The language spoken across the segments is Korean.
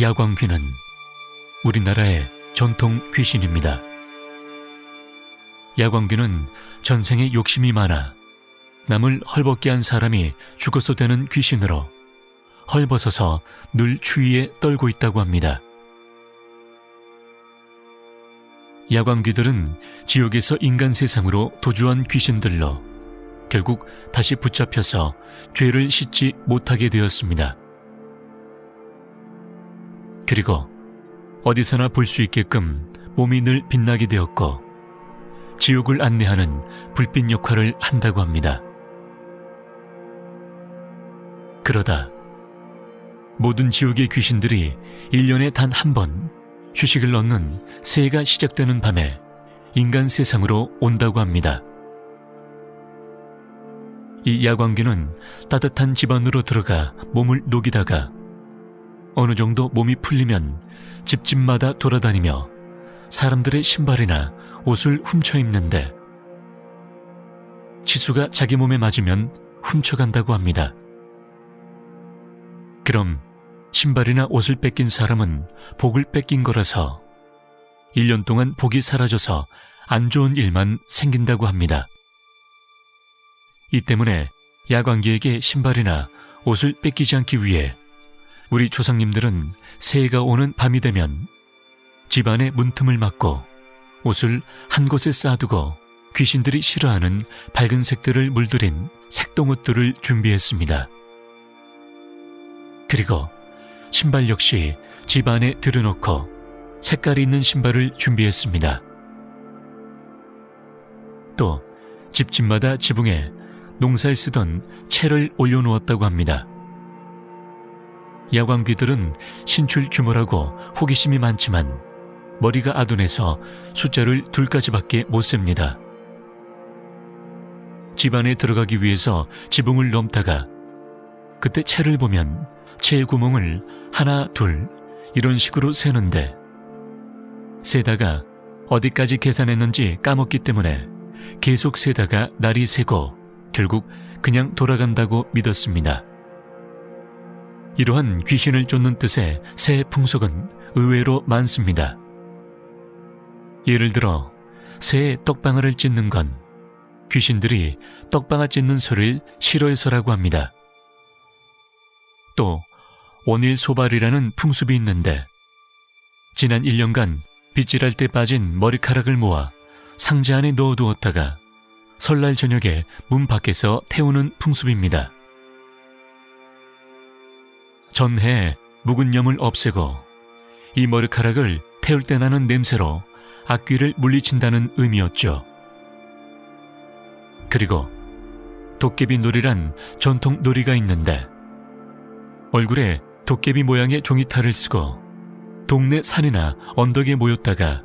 야광귀는 우리나라의 전통 귀신입니다. 야광귀는 전생에 욕심이 많아 남을 헐벗게 한 사람이 죽어서 되는 귀신으로 헐벗어서 늘 추위에 떨고 있다고 합니다. 야광귀들은 지옥에서 인간 세상으로 도주한 귀신들로 결국 다시 붙잡혀서 죄를 씻지 못하게 되었습니다. 그리고 어디서나 볼 수 있게끔 몸이 늘 빛나게 되었고 지옥을 안내하는 불빛 역할을 한다고 합니다. 그러다 모든 지옥의 귀신들이 1년에 단 한 번 휴식을 얻는 새해가 시작되는 밤에 인간 세상으로 온다고 합니다. 이 야광귀는 따뜻한 집 안으로 들어가 몸을 녹이다가 어느 정도 몸이 풀리면 집집마다 돌아다니며 사람들의 신발이나 옷을 훔쳐 입는데 치수가 자기 몸에 맞으면 훔쳐간다고 합니다. 그럼 신발이나 옷을 뺏긴 사람은 복을 뺏긴 거라서 1년 동안 복이 사라져서 안 좋은 일만 생긴다고 합니다. 이 때문에 야광기에게 신발이나 옷을 뺏기지 않기 위해 우리 조상님들은 새해가 오는 밤이 되면 집안의 문틈을 막고 옷을 한 곳에 쌓아두고 귀신들이 싫어하는 밝은 색들을 물들인 색동옷들을 준비했습니다. 그리고 신발 역시 집 안에 들여놓고 색깔이 있는 신발을 준비했습니다. 또 집집마다 지붕에 농사에 쓰던 채를 올려놓았다고 합니다. 야광귀들은 신출 규모라고 호기심이 많지만 머리가 아둔해서 숫자를 둘까지밖에 못 셉니다. 집 안에 들어가기 위해서 지붕을 넘다가 그때 채를 보면 채의 구멍을 하나, 둘 이런 식으로 세는데 세다가 어디까지 계산했는지 까먹기 때문에 계속 세다가 날이 새고 결국 그냥 돌아간다고 믿었습니다. 이러한 귀신을 쫓는 뜻의 새 풍속은 의외로 많습니다. 예를 들어 새의 떡방아를 찢는 건 귀신들이 떡방아 찢는 소리를 싫어해서라고 합니다. 또 원일 소발이라는 풍습이 있는데 지난 1년간 빗질할 때 빠진 머리카락을 모아 상자 안에 넣어두었다가 설날 저녁에 문 밖에서 태우는 풍습입니다. 전해 묵은 염을 없애고 이 머리카락을 태울 때 나는 냄새로 악귀를 물리친다는 의미였죠. 그리고 도깨비 놀이란 전통 놀이가 있는데 얼굴에 도깨비 모양의 종이탈을 쓰고 동네 산이나 언덕에 모였다가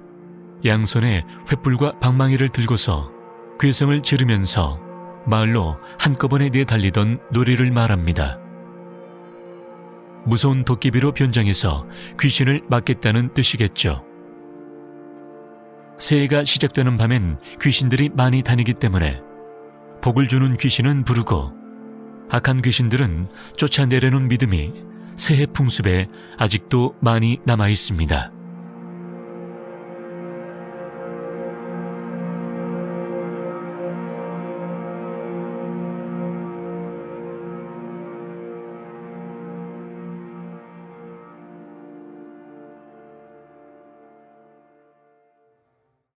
양손에 횃불과 방망이를 들고서 괴성을 지르면서 마을로 한꺼번에 내달리던 놀이를 말합니다. 무서운 도깨비로 변장해서 귀신을 막겠다는 뜻이겠죠. 새해가 시작되는 밤엔 귀신들이 많이 다니기 때문에 복을 주는 귀신은 부르고 악한 귀신들은 쫓아내려는 믿음이 새해 풍습에 아직도 많이 남아 있습니다.